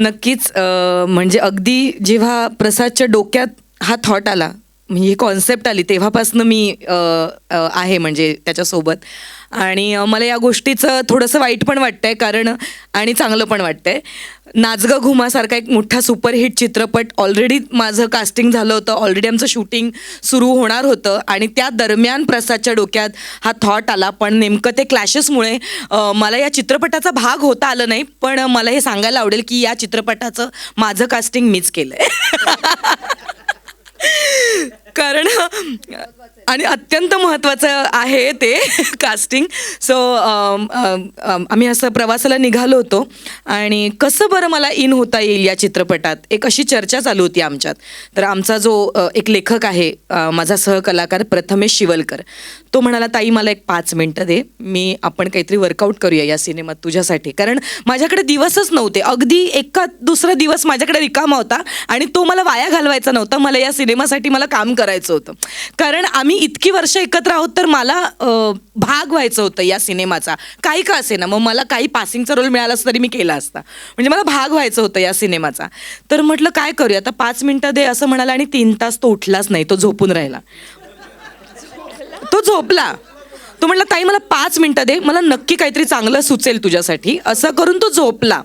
नक्कीच म्हणजे अगदी जेव्हा प्रसादच्या डोक्यात हा थॉट आला म्हणजे ही कॉन्सेप्ट आली तेव्हापासून मी आहे म्हणजे त्याच्यासोबत. आणि मला या गोष्टीचं थोडंसं वाईट पण वाटतंय कारण आणि चांगलं पण वाटतंय. नाचगं घुमासारखा एक मोठा सुपरहिट चित्रपट ऑलरेडी माझं कास्टिंग झालं होतं. ऑलरेडी आमचं शूटिंग सुरू होणार होतं. आणि त्या दरम्यान प्रसादच्या डोक्यात हा थॉट आला. पण नेमकं ते क्लॅशेसमुळे मला या चित्रपटाचा भाग होता आलं नाही. पण मला हे सांगायला आवडेल की या चित्रपटाचं माझं कास्टिंग मीच केलं आहे आणि अत्यंत महत्त्वाचं आहे ते casting so um, um, um, आम्ही असं प्रवासाला निघालो होतो. आणि कसं बरं मला इन होता येईल या चित्रपटात? एक अशी चर्चा चालू होती आमच्यात. तर आमचा जो एक लेखक आहे माझा सहकलाकार प्रथमेश शिवलकर तो म्हणाला ताई मला एक पाच मिनटं दे. मी आपण काहीतरी वर्कआउट करूया या सिनेमात तुझ्यासाठी. कारण माझ्याकडे दिवसच नव्हते. अगदी एका दुसरा दिवस माझ्याकडे रिकामा होता आणि तो मला वाया घालवायचा नव्हता. मला या सिनेमासाठी मला काम करायचं होतं. कारण आम्ही इतकी वर्ष एकत्र आहोत तर मला भाग व्हायचं होतं या सिनेमाचा. काही का असे ना मग मला काही पासिंगचा रोल मिळाला असता तरी मी केला असता. म्हणजे मला भाग व्हायचं होतं या सिनेमाचा. तर म्हटलं काय करूया आता पाच मिनटं दे असं म्हणाला आणि तीन तास तो उठलाच नाही तो झोपून राहिला. तो झोपला. तो म्हटला ताई मला पाच मिनटं दे मला नक्की काहीतरी चांगलं सुचेल तुझ्यासाठी. असं करून तो झोपला.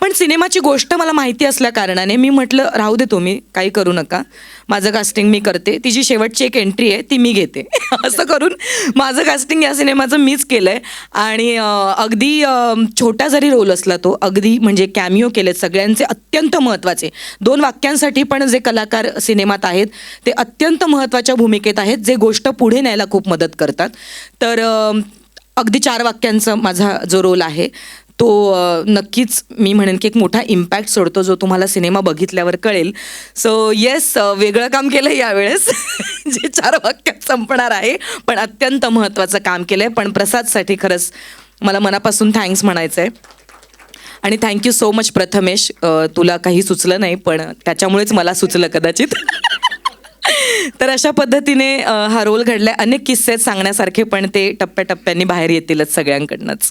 पण सिनेमाची गोष्ट मला माहिती असल्या कारणाने मी म्हटलं राहू दे तुम्ही काही करू नका. माझं कास्टिंग मी करते. तिची शेवटची एक एंट्री आहे ती मी घेते. असं करून माझं कास्टिंग या सिनेमाचं मीच केलं आहे आणि अगदी छोटा जरी रोल असला तो अगदी म्हणजे कॅमिओ केलेत सगळ्यांचे अत्यंत महत्त्वाचे दोन वाक्यांसाठी पण जे कलाकार सिनेमात आहेत ते अत्यंत महत्त्वाच्या भूमिकेत आहेत जे गोष्ट पुढे न्यायला खूप मदत करतात. तर अगदी चार वाक्यांचा माझा जो रोल आहे तो नक्कीच मी म्हणेन की एक मोठा इम्पॅक्ट सोडतो जो तुम्हाला सिनेमा बघितल्यावर कळेल. सो येस वेगळं काम केलं यावेळेस जे चार वाक्यात संपणार आहे पण अत्यंत महत्त्वाचं काम केलं आहे पण प्रसादसाठी खरंच मला मनापासून थँक्स म्हणायचं आहे आणि थँक्यू सो मच प्रथमेश. तुला काही सुचलं नाही पण त्याच्यामुळेच मला सुचलं कदाचित. तर अशा पद्धतीने हा रोल घडलाय. अनेक किस्से आहेत सांगण्यासारखे पण ते टप्प्याटप्प्यांनी बाहेर येतीलच सगळ्यांकडनंच.